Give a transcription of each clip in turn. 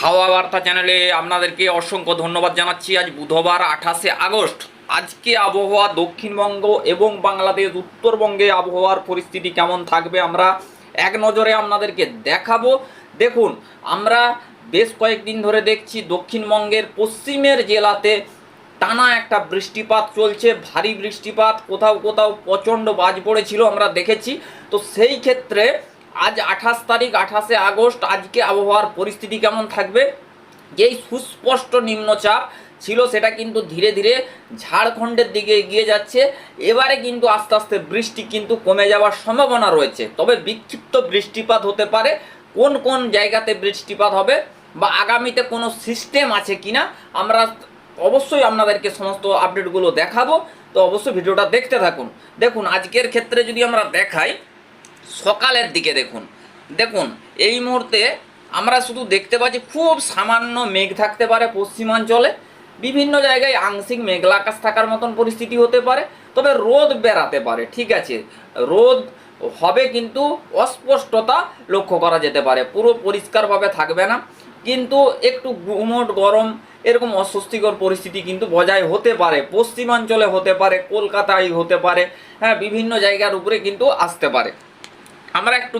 হাওয়া বার্তা চ্যানেলে আপনাদেরকে অসংখ্য ধন্যবাদ জানাচ্ছি। আজ বুধবার আঠাশে আগস্ট। আজকে আবহাওয়া দক্ষিণবঙ্গ এবং বাংলাদেশ উত্তরবঙ্গে আবহাওয়ার পরিস্থিতি কেমন থাকবে আমরা এক নজরে আপনাদেরকে দেখাবো। দেখুন, আমরা বেশ কয়েকদিন ধরে দেখছি দক্ষিণবঙ্গের পশ্চিমের জেলাতে টানা একটা বৃষ্টিপাত চলছে, ভারী বৃষ্টিপাত, কোথাও কোথাও প্রচণ্ড বাজ পড়েছিল আমরা দেখেছি। তো সেই ক্ষেত্রে আজ আঠাশ তারিখ, আঠাশে আগস্ট, আজকে আবহাওয়ার পরিস্থিতি কেমন থাকবে? যেই সুস্পষ্ট নিম্নচাপ ছিল সেটা কিন্তু ধীরে ধীরে ঝাড়খণ্ডের দিকে এগিয়ে যাচ্ছে। এবারে কিন্তু আস্তে আস্তে বৃষ্টি কিন্তু কমে যাওয়ার সম্ভাবনা রয়েছে। তবে বিক্ষিপ্ত বৃষ্টিপাত হতে পারে। কোন কোন জায়গাতে বৃষ্টিপাত হবে বা আগামীতে কোনো সিস্টেম আছে কিনা, আমরা অবশ্যই আপনাদেরকে সমস্ত আপডেটগুলো দেখাবো। তো অবশ্যই ভিডিওটা দেখতে থাকুন। দেখুন, আজকের ক্ষেত্রে যদি আমরা দেখাই সকালের দিকে দেখুন। দেখুন, এই মুহূর্তে আমরা শুধু দেখতে পাচ্ছি খুব সামান্য মেঘ থাকতে পারে পশ্চিমাঞ্চলে। বিভিন্ন জায়গায় আংশিক মেঘলা আকাশ থাকার মতন পরিস্থিতি হতে পারে, তবে রোদ বেড়াতে পারে, ঠিক আছে। রোদ হবে কিন্তু অস্পষ্টতা লক্ষ্য করা যেতে পারে, পুরো পরিষ্কারভাবে থাকবে না। কিন্তু একটু গুমট গরম, এরকম অস্বস্তিকর পরিস্থিতি কিন্তু বজায় হতে পারে, পশ্চিমাঞ্চলে হতে পারে, কলকাতায় হতে পারে হ্যাঁ বিভিন্ন জায়গার উপরে কিন্তু আসতে পারে। আমরা একটু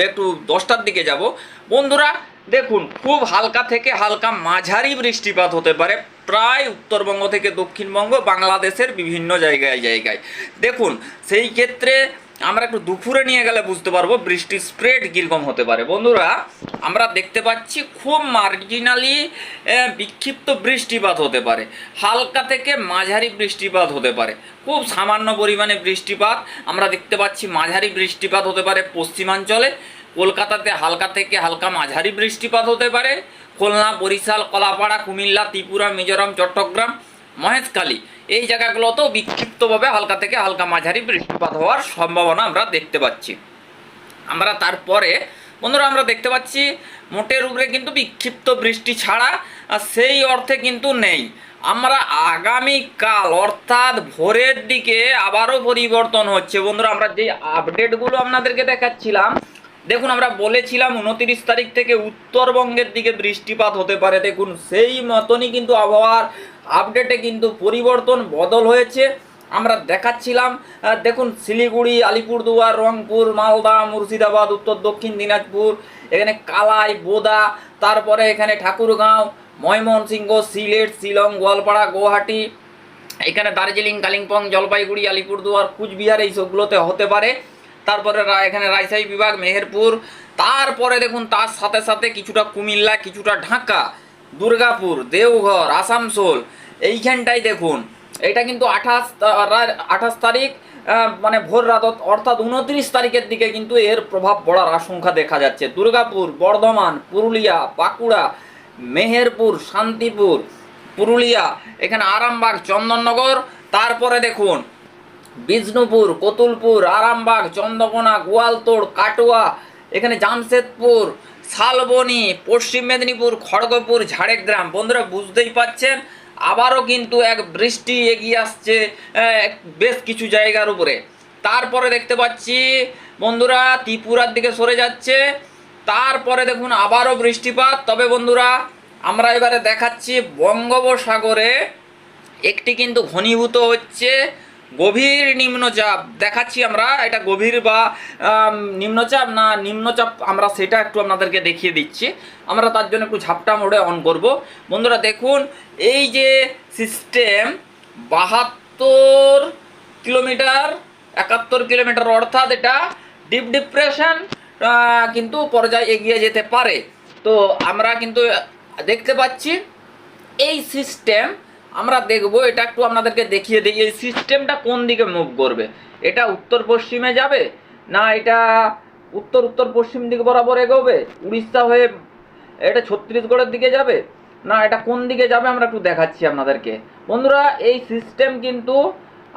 একটু দশটার দিকে যাব। বন্ধুরা, দেখুন, খুব হালকা থেকে হালকা মাঝারি বৃষ্টিপাত হতে পারে, প্রায় উত্তরবঙ্গ থেকে দক্ষিণবঙ্গ, বাংলাদেশের বিভিন্ন জায়গায় জায়গায়। দেখুন, সেই ক্ষেত্রে আমরা একটু দুপুরে নিয়ে গেলে বুঝতে পারব বৃষ্টির স্প্রেড কীরকম হতে পারে। বন্ধুরা, আমরা দেখতে পাচ্ছি খুব মার্জিনালি বিক্ষিপ্ত বৃষ্টিপাত হতে পারে। হালকা থেকে মাঝারি বৃষ্টিপাত হতে পারে। খুব সামান্য পরিমাণে বৃষ্টিপাত, আমরা দেখতে পাচ্ছি মাঝারি বৃষ্টিপাত হতে পারে পশ্চিমাঞ্চলে, কলকাতাতে হালকা থেকে হালকা মাঝারি বৃষ্টিপাত হতে পারে, খুলনা, বরিশাল, কলাপাড়া, কুমিল্লা, ত্রিপুরা, মিজোরাম, চট্টগ্রাম, মহেশখালী। এই জায়গাগুলোতেও বিক্ষিপ্তভাবে হালকা থেকে হালকা মাঝারি বৃষ্টিপাত হওয়ার সম্ভাবনা আমরা দেখতে পাচ্ছি। আমরা তারপরে, বন্ধুরা আমরা দেখতে পাচ্ছি মোটের উপরে কিন্তু বিক্ষিপ্ত বৃষ্টি ছাড়া সেই অর্থে কিন্তু নেই। আমরা আগামীকাল অর্থাৎ ভোরের দিকে আবারও পরিবর্তন হচ্ছে। বন্ধুরা আমরা যে আপডেটগুলো আপনাদেরকে দেখাচ্ছিলাম দেখুন, আমরা বলেছিলাম উনতিরিশ তারিখ থেকে উত্তরবঙ্গের দিকে বৃষ্টিপাত হতে পারে। দেখুন, সেই মতনই কিন্তু আবহাওয়ার আপডেটে কিন্তু পরিবর্তন বদল হয়েছে। আমরা দেখাচ্ছিলাম দেখুন, শিলিগুড়ি, আলিপুরদুয়ার, রংপুর, মালদা, মুর্শিদাবাদ, উত্তর দক্ষিণ দিনাজপুর, এখানে কালাই, বোদা, তারপরে এখানে ঠাকুরগাঁও, ময়মনসিংহ, সিলেট, শিলং, গোয়ালপাড়া, গুয়াহাটি, এখানে দার্জিলিং, কালিম্পং, জলপাইগুড়ি, আলিপুরদুয়ার, কুচবিহার, এই সবগুলোতে হতে পারে। তারপরে এখানে রাজশাহী বিভাগ, মেহেরপুর, তারপরে দেখুন তার সাথে সাথে কিছুটা কুমিল্লা, কিছুটা ঢাকা, দুর্গাপুর, দেওঘর, আসানসোল, এইখানটাই দেখুন। এটা কিন্তু আঠাশ আঠাশ তারিখ মানে ভোর রাত অর্থাৎ উনত্রিশ তারিখের দিকে কিন্তু এর প্রভাব পড়ার আশঙ্কা দেখা যাচ্ছে। দুর্গাপুর, বর্ধমান, পুরুলিয়া, বাঁকুড়া, মেহেরপুর, শান্তিপুর, পুরুলিয়া, এখানে আরামবাগ, চন্দননগর, তারপরে দেখুন বিষ্ণুপুর, কতুলপুর, আরামবাগ, চন্দ্রকোনা, গোয়ালতোড়, কাটোয়া, এখানে জামশেদপুর, শালবনি, পশ্চিম মেদিনীপুর, খড়গপুর, ঝাড়গ্রাম। বন্ধুরা, বুঝতেই পাচ্ছেন? আবারও কিন্তু এক বৃষ্টি এগিয়ে আসছে বেশ কিছু জায়গার উপরে। তারপরে দেখতে পাচ্ছি, বন্ধুরা, ত্রিপুরার দিকে সরে যাচ্ছে। তারপরে দেখুন, আবারও বৃষ্টিপাত। তবে বন্ধুরা, আমরা এবারে দেখাচ্ছি বঙ্গোপসাগরে একটি কিন্তু ঘনীভূত হচ্ছে। গভীর নিম্নচাপ, দেখাচ্ছি আমরা, এটা গভীর বা নিম্নচাপ না নিম্নচাপ, আমরা সেটা একটু আপনাদেরকে দেখিয়ে দিচ্ছি। আমরা তার জন্য একটু ঝাপটা মোড়ে অন করব। বন্ধুরা, দেখুন, এই যে সিস্টেম বাহাত্তর কিলোমিটার, একাত্তর কিলোমিটার, অর্থাৎ এটা ডিপ ডিপ্রেশন কিন্তু পর্যায়ে এগিয়ে যেতে পারে। তো আমরা কিন্তু দেখতে পাচ্ছি, এই সিস্টেম আমরা দেখব, এটা একটু আপনাদেরকে দেখিয়ে দিই, এই সিস্টেমটা কোন দিকে মুভ করবে? এটা উত্তর পশ্চিমে যাবে না এটা উত্তর উত্তর পশ্চিম দিক বরাবর এগোবে? উড়িষ্যা হয়ে এটা ছত্তিশগড়ের দিকে যাবে? না, এটা কোন দিকে যাবে? আমরা একটু দেখাচ্ছি আপনাদেরকে। বন্ধুরা, এই সিস্টেম কিন্তু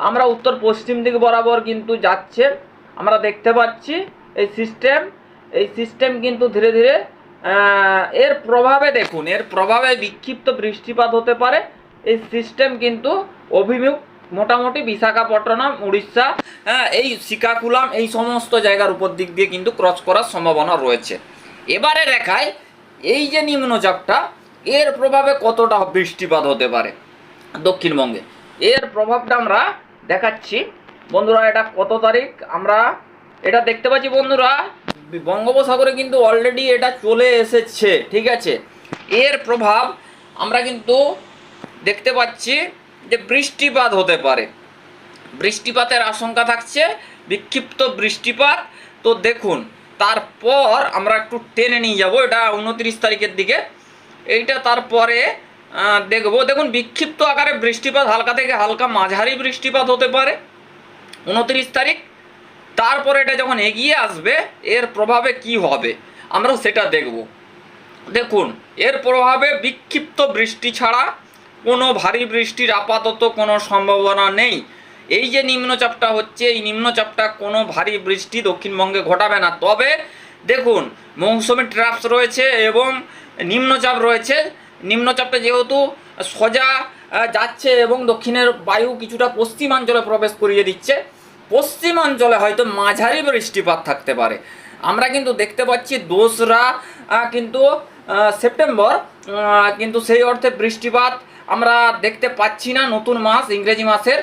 আমরা উত্তর পশ্চিম দিক বরাবর কিন্তু যাচ্ছে। আমরা দেখতে পাচ্ছি এই সিস্টেম এই সিস্টেম কিন্তু ধীরে ধীরে এর প্রভাবে দেখুন, এর প্রভাবে বিক্ষিপ্ত বৃষ্টিপাত হতে পারে। এই সিস্টেম কিন্তু অভিমুখ মোটামুটি বিশাখাপট্টনম, উড়িষ্যা হ্যাঁ এই শিকাকুলাম এই সমস্ত জায়গার উপর দিক দিয়ে কিন্তু ক্রস করার সম্ভাবনা রয়েছে। এবারে দেখায়, এই যে নিম্নচাপটা, এর প্রভাবে কতটা বৃষ্টিপাত হতে পারে দক্ষিণবঙ্গে? এর প্রভাবটা আমরা দেখাচ্ছি। বন্ধুরা, এটা কত তারিখ? আমরা এটা দেখতে পাচ্ছি বন্ধুরা, বঙ্গোপসাগরে কিন্তু অলরেডি এটা চলে এসেছে, ঠিক আছে? এর প্রভাব আমরা কিন্তু দেখতে পাচ্ছি যে বৃষ্টিপাত হতে পারে। বৃষ্টিপাতের আশঙ্কা থাকছে, বিক্ষিপ্ত বৃষ্টিপাত। তো দেখুন, তারপর আমরা একটু টেনে নিয়ে যাব, এটা উনত্রিশ তারিখের দিকে। এইটা তারপরে দেখব। দেখুন, বিক্ষিপ্ত আকারে বৃষ্টিপাত, হালকা থেকে হালকা মাঝারি বৃষ্টিপাত হতে পারে, উনত্রিশ তারিখ। তারপরে এটা যখন এগিয়ে আসবে, এর প্রভাবে কি হবে? আমরা সেটা দেখব। দেখুন, এর প্রভাবে বিক্ষিপ্ত বৃষ্টি ছাড়া কোনো ভারী বৃষ্টির আপাতত কোনো সম্ভাবনা নেই। এই যে নিম্নচাপটা হচ্ছে, এই নিম্নচাপটা কোনো ভারী বৃষ্টি দক্ষিণবঙ্গে ঘটাবে না। তবে দেখুন, মৌসুমি ট্রাপস রয়েছে এবং নিম্নচাপ রয়েছে। নিম্নচাপটা যেহেতু সোজা যাচ্ছে এবং দক্ষিণের বায়ু কিছুটা পশ্চিমাঞ্চলে প্রবেশ করিয়ে দিচ্ছে। পশ্চিমাঞ্চলে হয়তো মাঝারি বৃষ্টিপাত থাকতে পারে। আমরা কিন্তু দেখতে পাচ্ছি দোসরা কিন্তু সেপ্টেম্বর কিন্তু সেই অর্থে বৃষ্টিপাত আমরা দেখতে পাচ্ছি না নতুন মাস, ইংরেজি মাসের।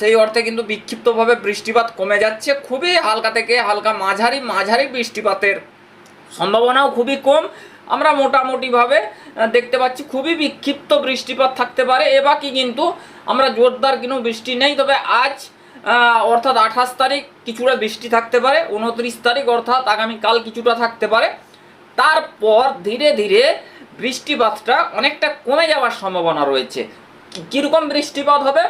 সেই অর্থে কিন্তু বিক্ষিপ্তভাবে বৃষ্টিপাত কমে যাচ্ছে। খুবই হালকা থেকে হালকা মাঝারি মাঝারি বৃষ্টিপাতের সম্ভাবনাও খুবই কম। আমরা মোটামুটিভাবে দেখতে পাচ্ছি খুবই বিক্ষিপ্ত বৃষ্টিপাত থাকতে পারে। এ বাকি কিন্তু আমরা জোরদার কোনো বৃষ্টি নেই। তবে আজ অর্থাৎ আঠাশ তারিখ কিছুটা বৃষ্টি থাকতে পারে। উনত্রিশ তারিখ অর্থাৎ আগামীকাল কিছুটা থাকতে পারে। তারপর ধীরে ধীরে বৃষ্টিপাতটা অনেকটা কমে যাওয়ার সম্ভাবনা রয়েছে। কীরকম বৃষ্টিপাত হবে?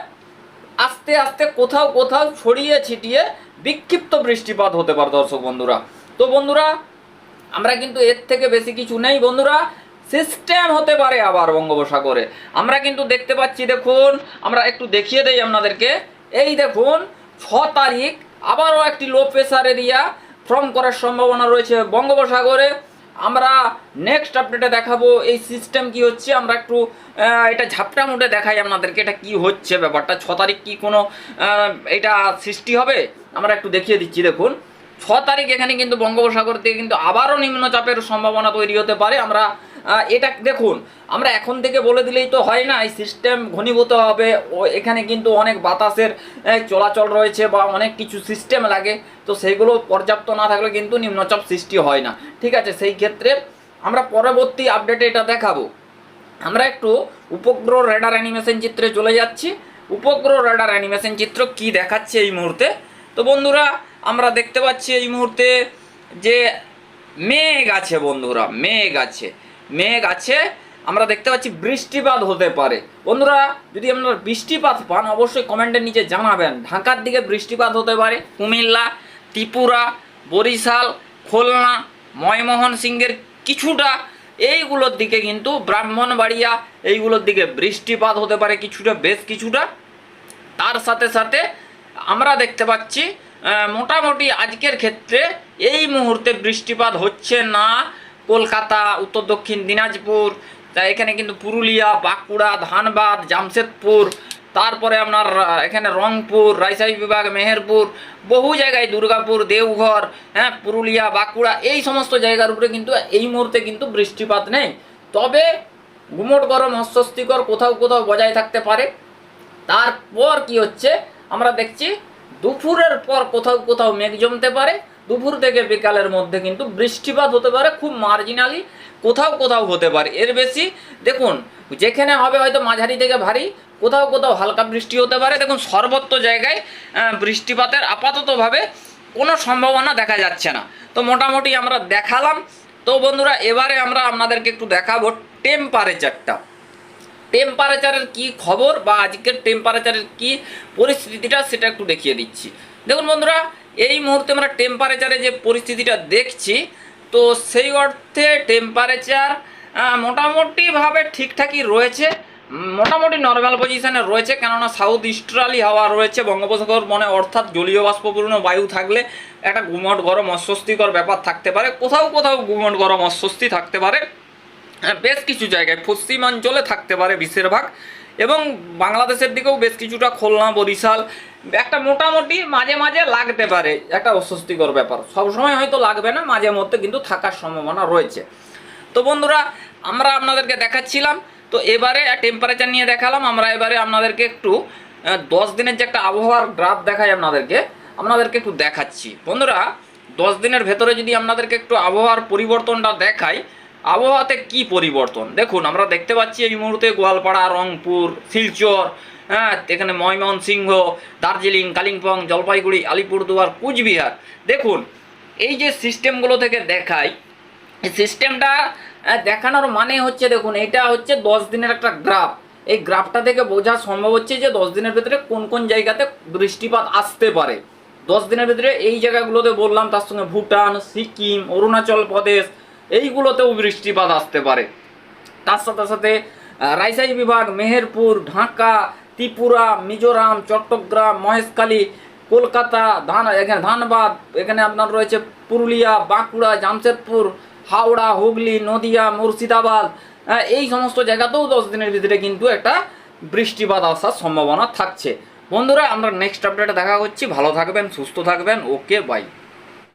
আস্তে আস্তে কোথাও কোথাও ছড়িয়ে ছিটিয়ে বিক্ষিপ্ত বৃষ্টিপাত হতে পারে দর্শক বন্ধুরা। তো বন্ধুরা, আমরা কিন্তু এর থেকে বেশি কিছু নেই বন্ধুরা। সিস্টেম হতে পারে আবার বঙ্গোপসাগরে। আমরা কিন্তু দেখতে পাচ্ছি, দেখুন, আমরা একটু দেখিয়ে দেই আপনাদেরকে। এই দেখুন, ছ তারিখ আবারও একটি লো প্রেসার এরিয়া ফর্ম করার সম্ভাবনা রয়েছে বঙ্গোপসাগরে। আমরা নেক্সট আপডেটে দেখাবো এই সিস্টেম কি হচ্ছে। আমরা একটু এটা ঝাপটা মুটে দেখাই আপনাদেরকে, এটা কি হচ্ছে ব্যাপারটা। ছ তারিখ কি কোনো এটা সৃষ্টি হবে? আমরা একটু দেখিয়ে দিচ্ছি, দেখুন। ছ তারিখ এখানে কিন্তু বঙ্গোপসাগর থেকে কিন্তু আবারও নিম্নচাপের সম্ভাবনা তৈরি হতে পারে। আমরা এটা দেখুন, আমরা এখন থেকে বলে দিলেই তো হয় না, এই সিস্টেম ঘনীভূত হবে। ও, এখানে কিন্তু অনেক বাতাসের চলাচল রয়েছে বা অনেক কিছু সিস্টেম লাগে। তো সেইগুলো পর্যাপ্ত না থাকলে কিন্তু নিম্নচাপ সৃষ্টি হয় না। ঠিক আছে, সেই ক্ষেত্রে আমরা পরবর্তী আপডেটে এটা দেখাবো। আমরা একটু উপগ্রহ রেডার অ্যানিমেশন চিত্রে চলে যাচ্ছি। উপগ্রহ রেডার অ্যানিমেশন চিত্র কি দেখাচ্ছে এই মুহূর্তে? তো বন্ধুরা, আমরা দেখতে পাচ্ছি এই মুহূর্তে যে মেঘ আছে বন্ধুরা, মেঘ আছে মেঘ আছে। আমরা দেখতে পাচ্ছি বৃষ্টিপাত হতে পারে। বন্ধুরা, যদি আপনারা বৃষ্টিপাত পান, অবশ্যই কমেন্টের নিচে জানাবেন। ঢাকার দিকে বৃষ্টিপাত হতে পারে, কুমিল্লা ত্রিপুরা, বরিশাল, খুলনা ময়মোহন সিংহের কিছুটা এইগুলোর দিকে কিন্তু ব্রাহ্মণবাড়িয়া, এইগুলোর দিকে বৃষ্টিপাত হতে পারে কিছুটা, বেশ কিছুটা। তার সাথে সাথে আমরা দেখতে পাচ্ছি মোটামুটি আজকের ক্ষেত্রে এই মুহূর্তে বৃষ্টিপাত হচ্ছে না। কলকাতা, উত্তর দক্ষিণ দিনাজপুর, তা এখানে কিন্তু পুরুলিয়া, বাঁকুড়া, ধানবাদ, জামশেদপুর তারপরে আপনার এখানে রংপুর, রাজশাহী বিভাগ, মেহেরপুর, বহু জায়গায় দুর্গাপুর, দেওঘর হ্যাঁ পুরুলিয়া, বাঁকুড়া, এই সমস্ত জায়গার উপরে কিন্তু এই মুহূর্তে কিন্তু বৃষ্টিপাত নেই। তবে গুমট গরম, অস্বস্তিকর কোথাও কোথাও বজায় থাকতে পারে। তারপর কি হচ্ছে? আমরা দেখছি দুপুরের পর কোথাও কোথাও মেঘ জমতে পারে। দুপুর থেকে বিকালের মধ্যে কিন্তু বৃষ্টিপাত হতে পারে, খুব মার্জিনালি কোথাও কোথাও হতে পারে। এর বেশি দেখুন, যেখানে হবে হয়তো মাঝারি থেকে ভারী, কোথাও কোথাও হালকা বৃষ্টি হতে পারে। দেখুন সর্বত্র জায়গায় বৃষ্টিপাতের আপাততভাবে কোনো সম্ভাবনা দেখা যাচ্ছে না। তো মোটামুটি আমরা দেখালাম। তো বন্ধুরা, এবারে আমরা আপনাদেরকে একটু দেখাবো টেম্পারেচারটা টেম্পারেচারের কি খবর বা আজকের টেম্পারেচারের কি পরিস্থিতিটা সেটা একটু দেখিয়ে দিচ্ছি। দেখুন বন্ধুরা, এই মুহূর্তে আমরা টেম্পারেচারে যে পরিস্থিতিটা দেখছি তো সেই অর্থে টেম্পারেচার মোটামুটিভাবে ঠিকঠাকই রয়েছে। মোটামুটি নর্মাল পজিশনে রয়েছে, কেননা সাউথ ইস্টার্লি হাওয়া রয়েছে, বঙ্গোপসাগর মনে অর্থাৎ জলীয় বাষ্পপূর্ণ বায়ু থাকলে একটা গুমট গরম অস্বস্তিকর ব্যাপার থাকতে পারে। কোথাও কোথাও গুমট গরম অস্বস্তি থাকতে পারে। বেশ কিছু জায়গায় পশ্চিমাঞ্চলে থাকতে পারে বেশিরভাগ। এবং বাংলাদেশের দিকেও বেশ কিছুটা খুলনা, বরিশাল একটা মোটামুটি মাঝে মাঝে লাগতে পারে, একটা অস্বস্তিকর ব্যাপার। সবসময় হয়তো লাগবে না, মাঝে মধ্যে কিন্তু থাকার সম্ভাবনা রয়েছে। তো বন্ধুরা, আমরা আপনাদেরকে দেখাচ্ছিলাম, তো এবারে টেম্পারেচার নিয়ে দেখালাম, আমরা এবারে আপনাদেরকে একটু দশ দিনের যে একটা আবহাওয়ার গ্রাফ দেখাই আপনাদেরকে আপনাদেরকে একটু দেখাচ্ছি। বন্ধুরা, দশ দিনের ভেতরে যদি আপনাদেরকে একটু আবহাওয়ার পরিবর্তনটা দেখাই আবহাওয়াতে কি পরিবর্তন? দেখুন, আমরা দেখতে পাচ্ছি এই মুহূর্তে গোয়ালপাড়া, রংপুর, শিলচর হ্যাঁ এখানে ময়মনসিংহ, দার্জিলিং, কালিম্পং, জলপাইগুড়ি, আলিপুরদুয়ার, কুচবিহার। দেখুন, এই যে সিস্টেমগুলো থেকে দেখায় এই সিস্টেমটা দেখানোর মানে হচ্ছে, দেখুন, এটা হচ্ছে দশ দিনের একটা গ্রাফ। এই গ্রাফটা থেকে বোঝা সম্ভব হচ্ছে যে দশ দিনের ভিতরে কোন কোন জায়গাতে বৃষ্টিপাত আসতে পারে। দশ দিনের ভিতরে এই জায়গাগুলোতে বললাম, তার সঙ্গে ভুটান, সিকিম, অরুণাচল প্রদেশ এইগুলোতেও বৃষ্টিপাত আসতে পারে। তার সাথে সাথে রাজশাহী বিভাগ, মেহেরপুর, ঢাকা, ত্রিপুরা, মিজোরাম, চট্টগ্রাম, মহেশখালী, কলকাতা, ধান, এখানে ধানবাদ, এখানে আপনার রয়েছে পুরুলিয়া, বাঁকুড়া, জামশেদপুর, হাওড়া, হুগলি, নদিয়া, মুর্শিদাবাদ এই সমস্ত জায়গাতেও দশ দিনের ভিতরে কিন্তু একটা বৃষ্টিপাত আসার সম্ভাবনা থাকছে। বন্ধুরা, আমরা নেক্সট আপডেটে দেখা করছি ভালো থাকবেন, সুস্থ থাকবেন। Okay bye